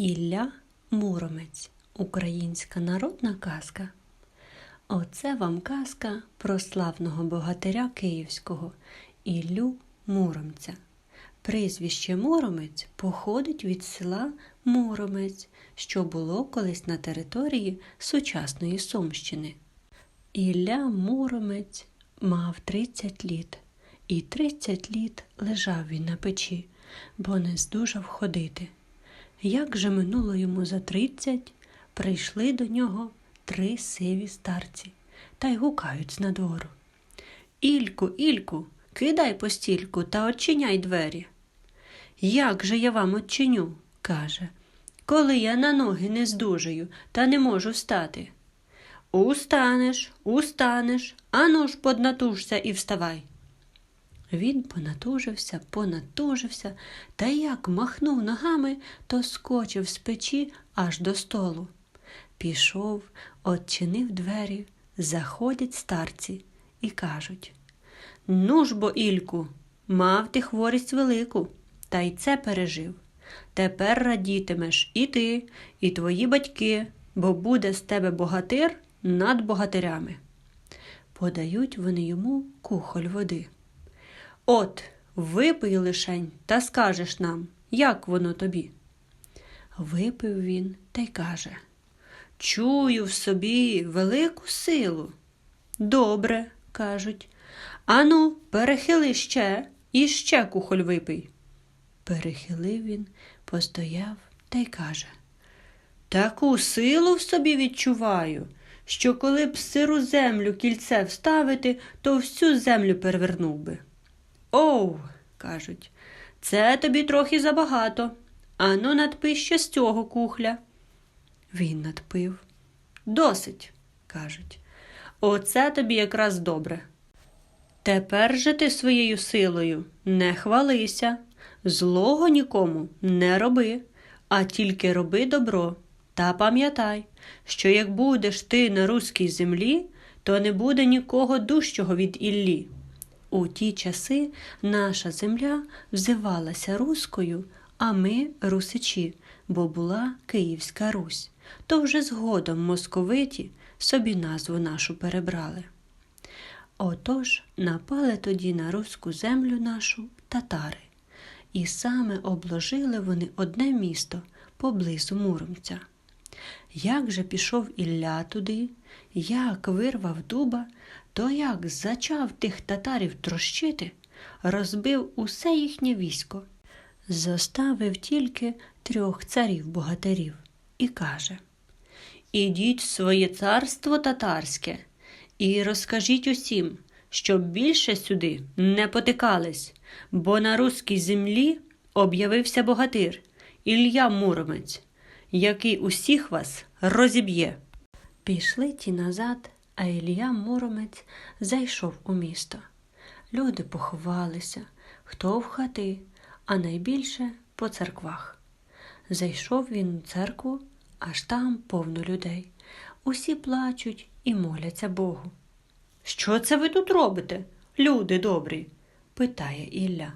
Ілля Муромець. Українська народна казка. Оце вам казка про славного богатиря Київського Іллю Муромця. Прізвище Муромець походить від села Муромець, що було колись на території сучасної Сумщини. Ілля Муромець мав 30 літ, і 30 літ лежав він на печі, бо не здужав ходити. Як же минуло йому за тридцять, прийшли до нього три сиві старці та й гукають з надвору. Ільку, Ільку, кидай постільку та очиняй двері. Як же я вам очиню? каже, коли я на ноги не здужаю та не можу встати. Устанеш, устанеш, ану ж поднатужся і вставай. Він понатужився, понатужився, та як махнув ногами, то скочив з печі аж до столу. Пішов, odчинив двері, заходять старці і кажуть Ну ж бо, Ільку, мав ти хворість велику, та й це пережив. Тепер радітимеш і ти, і твої батьки, бо буде з тебе богатир над богатирями. Подають вони йому кухоль води. От, випий лишень та скажеш нам, як воно тобі. Випив він та й каже Чую в собі велику силу. Добре, кажуть. Ану, перехили ще і ще кухоль випий. Перехилив він, постояв та й каже Таку силу в собі відчуваю, що коли б сиру землю кільце вставити, то всю землю перевернув би. Оу, кажуть, це тобі трохи забагато. Ану, надпий ще з цього кухля. Він надпив. Досить, кажуть. Оце тобі якраз добре. Тепер же ти своєю силою не хвалися, злого нікому не роби, а тільки роби добро. Та пам'ятай, що як будеш ти на руській землі, то не буде нікого дужчого від Іллі. У ті часи наша земля взивалася руською, а ми русичі, бо була Київська Русь, то вже згодом московиті собі назву нашу перебрали. Отож напали тоді на руську землю нашу татари, і саме обложили вони одне місто поблизу Муромця. Як же пішов Ілля туди, як вирвав дуба, то як зачав тих татарів трощити, розбив усе їхнє військо, зоставив тільки трьох царів богатирів і каже Ідіть в своє царство татарське і розкажіть усім, щоб більше сюди не потикались, бо на руській землі об'явився богатир Ілля Муромець, який усіх вас розіб'є. Пішли ті назад, а Ілля Муромець зайшов у місто. Люди поховалися, хто в хати, а найбільше по церквах. Зайшов він у церкву, аж там повно людей. Усі плачуть і моляться Богу. Що це ви тут робите, люди добрі? питає Ілля.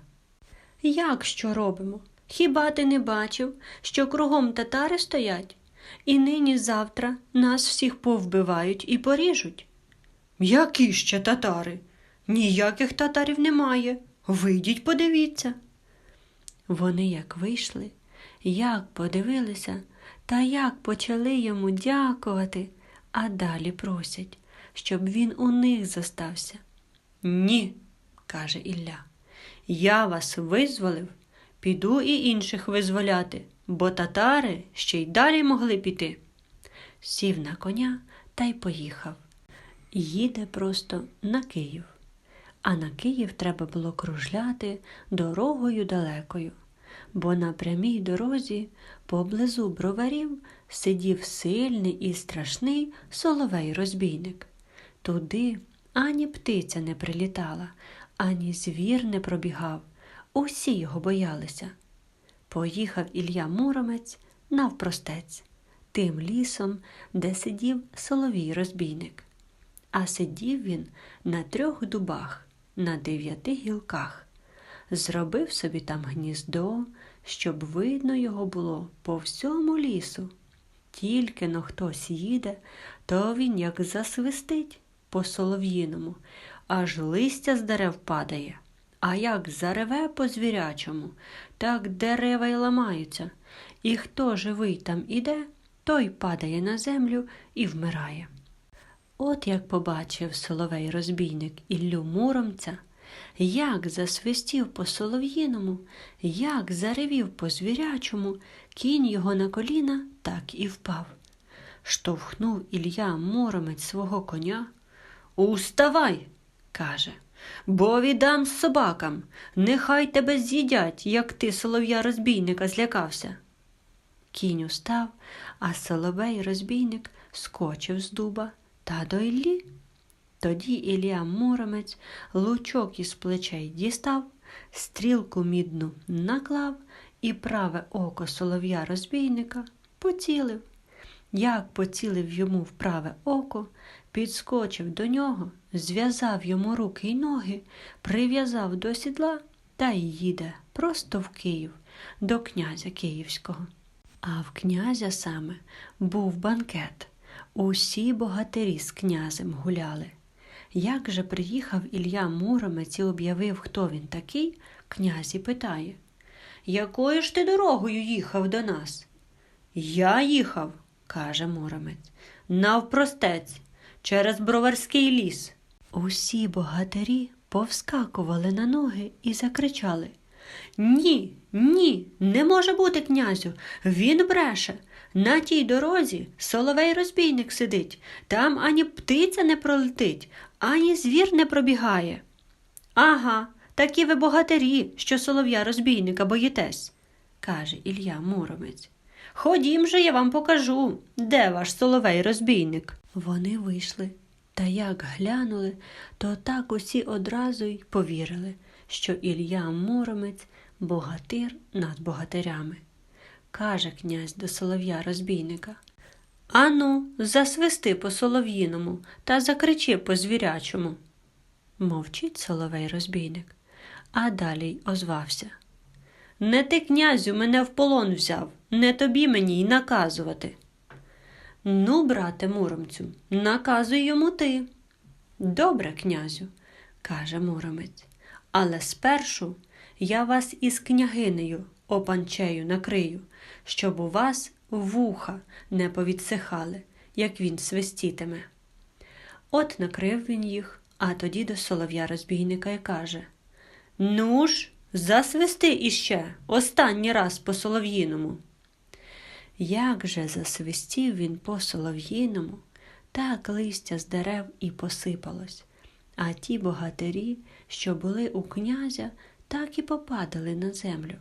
Як що робимо? Хіба ти не бачив, що кругом татари стоять? І нині завтра нас всіх повбивають і поріжуть. Які ще татари? Ніяких татарів немає. Вийдіть, подивіться. Вони як вийшли, як подивилися, та як почали йому дякувати, а далі просять, щоб він у них зостався. Ні, каже Ілля, я вас визволив, піду і інших визволяти бо татари ще й далі могли піти. Сів на коня та й поїхав. Їде просто на Київ. А на Київ треба було кружляти дорогою далекою, бо на прямій дорозі поблизу броварів сидів сильний і страшний соловей-розбійник. Туди ані птиця не прилітала, ані звір не пробігав. Усі його боялися. Поїхав Ілля Муромець навпростець, тим лісом, де сидів соловій розбійник. А сидів він на трьох дубах, на дев'яти гілках. Зробив собі там гніздо, щоб видно його було по всьому лісу. Тільки но хтось їде, то він як засвистить по солов'їному, аж листя з дерев падає. А як зареве по звірячому, так дерева й ламаються, і хто живий там іде, той падає на землю і вмирає. От як побачив соловей розбійник Іллю Муромця, як засвистів по солов'їному, як заревів по звірячому, кінь його на коліна так і впав. Штовхнув Ілля Муромець свого коня. Уставай, каже, бо віддам собакам, нехай тебе з'їдять, як ти солов'я розбійника злякався. Кінь устав, а соловей розбійник скочив з дуба та до Іллі. Тоді Ілля Муромець лучок із плечей дістав, стрілку мідну наклав і праве око солов'я розбійника поцілив. Як поцілив йому в праве око, підскочив до нього, зв'язав йому руки й ноги, прив'язав до сідла та й їде просто в Київ до князя Київського. А в князя саме був банкет. Усі богатирі з князем гуляли. Як же приїхав Ілля Муромець і об'явив, хто він такий, князь і питає Якою ж ти дорогою їхав до нас? Я їхав, каже Муромець, навпростець, через броварський ліс. Усі богатирі повскакували на ноги і закричали Ні, ні, не може бути, князю, він бреше. На тій дорозі соловей розбійник сидить, там ані птиця не пролетить, ані звір не пробігає. Ага, такі ви богатирі, що солов'я розбійника боїтесь, каже Ілля Муромець. Ходім же, я вам покажу, де ваш соловей розбійник. Вони вийшли, та як глянули, то так усі одразу й повірили, що Ілля Муромець богатир над богатирями. Каже князь до солов'я розбійника. Ану, засвисти по солов'їному та закричи по звірячому. Мовчить соловей розбійник, а далі озвався. Не ти, князю, мене в полон взяв, не тобі мені й наказувати. Ну, брате Муромцю, наказуй йому ти. Добре, князю, каже Муромець, але спершу я вас із княгинею опанчею накрию, щоб у вас вуха не повідсихали, як він свистітиме. От накрив він їх, а тоді до солов'я розбійника й каже Ну ж, засвисти іще останній раз по солов'їному. Як же засвистів він по солов'їному, так листя з дерев і посипалось, а ті богатирі, що були у князя, так і попадали на землю.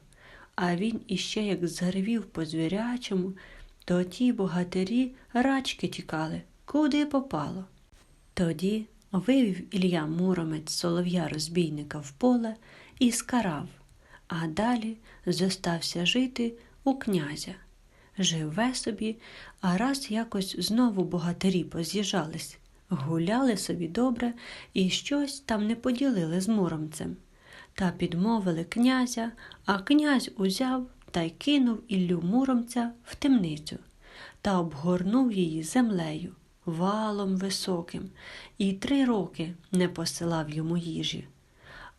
А він іще як заревів по звірячому, то ті богатирі рачки тікали, куди попало. Тоді вивів Ілля Муромець солов'я розбійника в поле і скарав, а далі зостався жити у князя. Живе собі, а раз якось знову богатирі поз'їжджались, гуляли собі добре і щось там не поділили з муромцем. Та підмовили князя, а князь узяв та й кинув Іллю Муромця в темницю та обгорнув її землею, валом високим, і три роки не посилав йому їжі.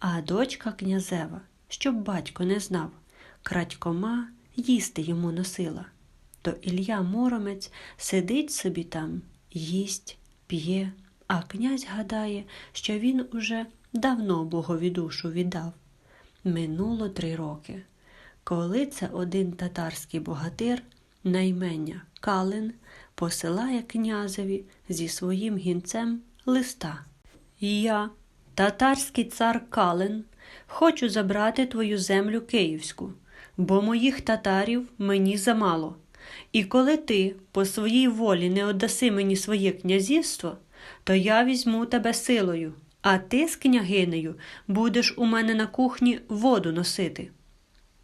А дочка князева, щоб батько не знав, крадькома їсти йому носила. То Ілля Муромець сидить собі там, їсть, п'є, а князь гадає, що він уже давно Богові душу віддав. Минуло три роки. Коли це один татарський богатир, наймення Калин, посилає князеві зі своїм гінцем листа. Я, татарський цар Калин, хочу забрати твою землю київську, бо моїх татарів мені замало. І коли ти по своїй волі не отдаси мені своє князівство, то я візьму тебе силою, а ти з княгинею будеш у мене на кухні воду носити.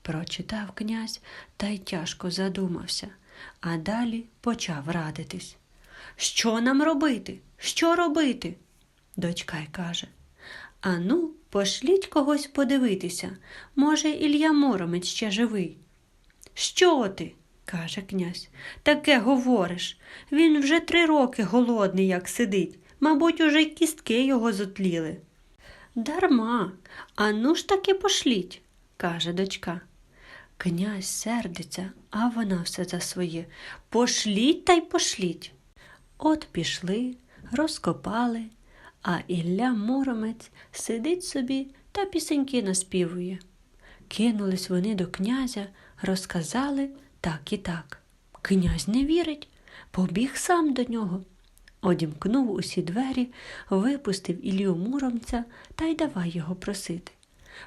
Прочитав князь та й тяжко задумався, а далі почав радитись. Що нам робити? Що робити? Дочка й каже. Ану, пошліть когось подивитися. Може, Ілля Моромець ще живий. Що ти? каже князь. Таке говориш. Він вже три роки голодний, як сидить. Мабуть, уже кістки його зотліли. Дарма, а ну ж таки пошліть, каже дочка. Князь сердиться, а вона все за своє. Пошліть та й пошліть. От пішли, розкопали, а Ілля Муромець сидить собі та пісеньки наспівує. Кинулись вони до князя, розказали так і так. Князь не вірить, побіг сам до нього. Одімкнув усі двері, випустив Ілью Муромця та й давай його просити.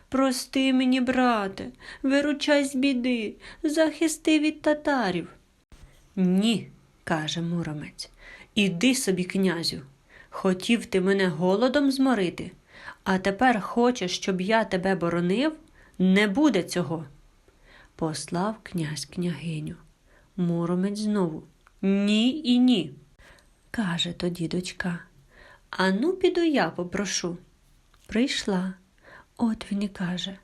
Прости мені, брате, виручай з біди, захисти від татарів. Ні, каже Муромець, іди собі, князю. Хотів ти мене голодом зморити, а тепер хочеш, щоб я тебе боронив? Не буде цього. Послав князь княгиню. Муромець знову Ні і ні. Каже тоді дочка. Ану, піду я попрошу. Прийшла. От він і каже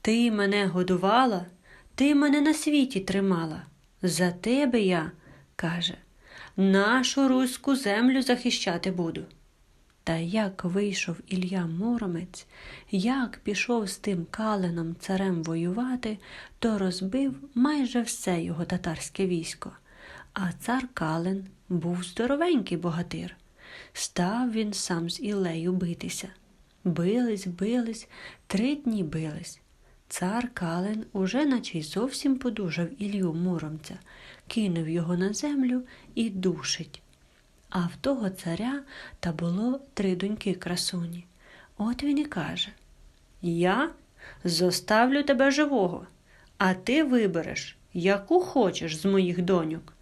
Ти мене годувала, ти мене на світі тримала. За тебе я, каже, нашу руську землю захищати буду. Та як вийшов Ілля Муромець, як пішов з тим каленом царем воювати, то розбив майже все його татарське військо. А цар Кален був здоровенький богатир. Став він сам з Ілею битися. Бились, бились, три дні бились. Цар Кален уже наче й зовсім подужав Ілью Муромця, кинув його на землю і душить. А в того царя та було три доньки красуні. От він і каже Я зоставлю тебе живого, а ти вибереш, яку хочеш з моїх доньок,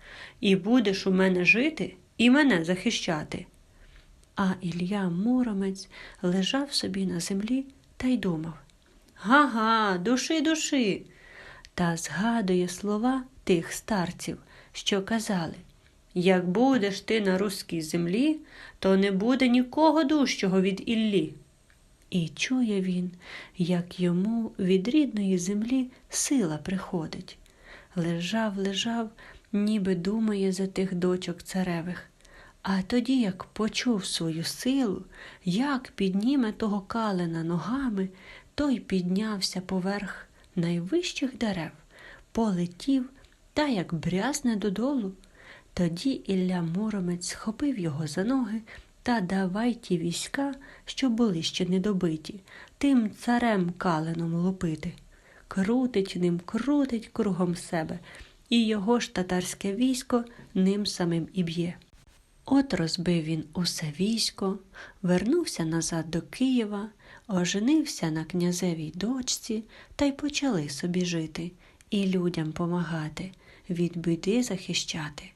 і будеш у мене жити і мене захищати. А Ілля Муромець лежав собі на землі та й думав Га-га, души, души. Та згадує слова тих старців, що казали як будеш ти на руській землі, то не буде нікого дужчого від Іллі. І чує він, як йому від рідної землі сила приходить. Лежав, лежав, ніби думає за тих дочок царевих. А тоді, як почув свою силу, як підніме того калина ногами, той піднявся поверх найвищих дерев, полетів та як брязне додолу. Тоді Ілля Муромець схопив його за ноги та давай ті війська, що були ще недобиті, тим царем каленом лупити. Крутить ним, крутить кругом себе, і його ж татарське військо ним самим і б'є. От розбив він усе військо, вернувся назад до Києва, оженився на князевій дочці та й почали собі жити і людям помагати, від біди захищати.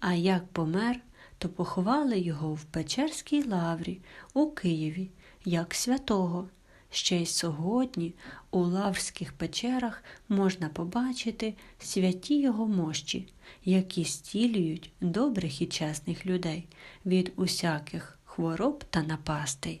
А як помер, то поховали його в Печерській лаврі у Києві, як святого. Ще й сьогодні у лаврських печерах можна побачити святі його мощі, які стілюють добрих і чесних людей від усяких хвороб та напастей.